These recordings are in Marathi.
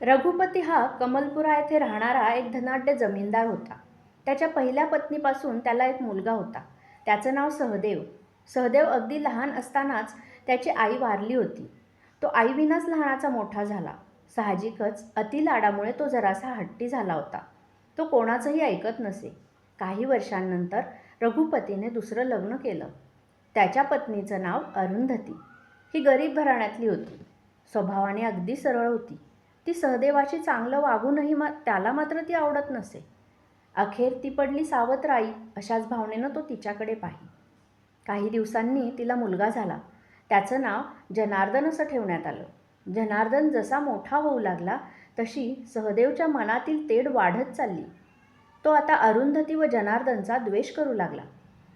रघुपती हा कमलपुरा येथे राहणारा एक धनाढ्य जमीनदार होता. त्याच्या पहिल्या पत्नीपासून त्याला एक मुलगा होता. त्याचं नाव सहदेव. सहदेव अगदी लहान असतानाच त्याची आई वारली होती. तो आईविनाच लहानाचा मोठा झाला. साहजिकच अतिलाडामुळे तो जरासा हट्टी झाला होता. तो कोणाचंही ऐकत नसे. काही वर्षांनंतर रघुपतीने दुसरं लग्न केलं. त्याच्या पत्नीचं नाव अरुंधती. ही गरीब घराण्यातली होती. स्वभावाने अगदी सरळ होती. ती सहदेवाशी चांगलं वागूनही मा त्याला मात्र ती आवडत नसे. अखेर ती पडली सावत्राई अशाच भावनेनं तो तिच्याकडे पाही. काही दिवसांनी तिला मुलगा झाला. त्याचं नाव जनार्दन असं ठेवण्यात आलं. जनार्दन जसा मोठा होऊ लागला तशी सहदेवच्या मनातील तेढ वाढत चालली. तो आता अरुंधती व जनार्दनचा द्वेष करू लागला.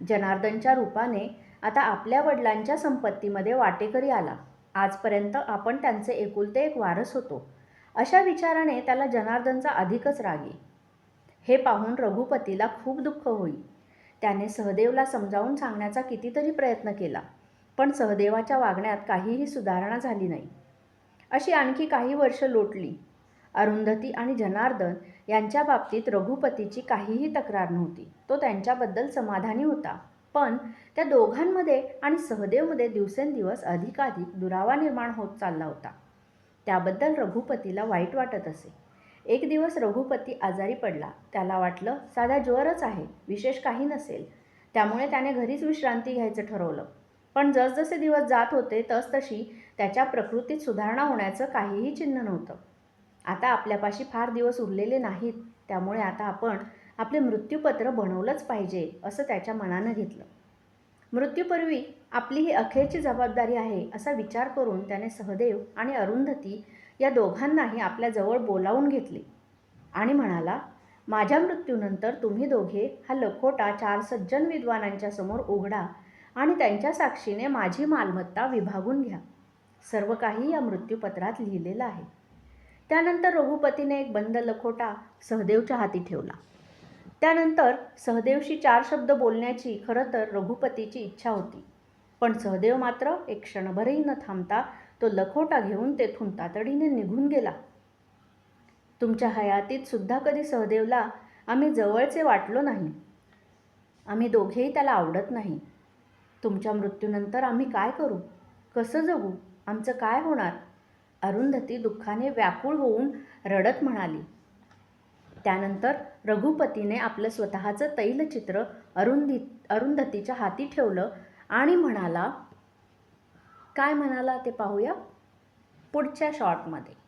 जनार्दनच्या रूपाने आता आपल्या वडिलांच्या संपत्तीमध्ये वाटेकरी आला. आजपर्यंत आपण त्यांचे एकुलते एक वारस होतो. अशा विचाराने त्याला जनार्दनचा अधिकच राग येई. हे पाहून रघुपतीला खूप दुःख होई. त्याने सहदेवला समजावून सांगण्याचा कितीतरी प्रयत्न केला पण सहदेवाच्या वागण्यात काहीही सुधारणा झाली नाही. अशी आणखी काही वर्ष लोटली. अरुंधती आणि जनार्दन यांच्या बाबतीत रघुपतीची काहीही तक्रार नव्हती. तो त्यांच्याबद्दल समाधानी होता पण त्या दोघांमध्ये आणि सहदेवमध्ये दिवसेंदिवस अधिकाधिक दुरावा निर्माण होत चालला होता. त्याबद्दल रघुपतीला वाईट वाटत असे. एक दिवस रघुपती आजारी पडला. त्याला वाटलं साधा ज्वरच आहे विशेष काही नसेल. त्यामुळे त्याने घरीच विश्रांती घ्यायचं ठरवलं. पण जसजसे दिवस जात होते तसतशी त्याच्या प्रकृतीत सुधारणा होण्याचं काहीही चिन्ह नव्हतं. आता आपल्यापाशी फार दिवस उरलेले नाहीत त्यामुळे आता आपण आपले मृत्यूपत्र बनवलंच पाहिजे असं त्याच्या मनानं घेतलं. मृत्यूपूर्वी आपली ही अखेरची जबाबदारी आहे असा विचार करून त्याने सहदेव आणि अरुंधती या दोघांनाही आपल्याजवळ बोलावून घेतले. आणि म्हणाला माझ्या मृत्यूनंतर तुम्ही दोघे हा लखोटा चार सज्जन विद्वानांच्या समोर उघडा आणि त्यांच्या साक्षीने माझी मालमत्ता विभागून घ्या. सर्व काही या मृत्यूपत्रात लिहिलेलं आहे. त्यानंतर रघुपतीने एक बंद लखोटा सहदेवच्या हाती ठेवला. त्यानंतर सहदेवशी चार शब्द बोलण्याची खरं तर रघुपतीची इच्छा होती. पण सहदेव मात्र एक क्षणभरही न थांबता तो लखोटा घेऊन तेथून तातडीने निघून गेला. तुमच्या हयातीत सुद्धा कधी सहदेवला आम्ही जवळचे वाटलो नाही. आम्ही दोघेही त्याला आवडत नाही. तुमच्या मृत्यूनंतर आम्ही काय करू? कसं जगू? आमचं काय होणार? अरुंधती दुःखाने व्याकुळ होऊन रडत म्हणाली. त्यानंतर रघुपतीने आपलं स्वतःचं तैलचित्र अरुंधी अरुंधतीच्या हाती ठेवलं आणि म्हणाला काय म्हणाला ते पाहूया? पुढच्या शॉर्टमध्ये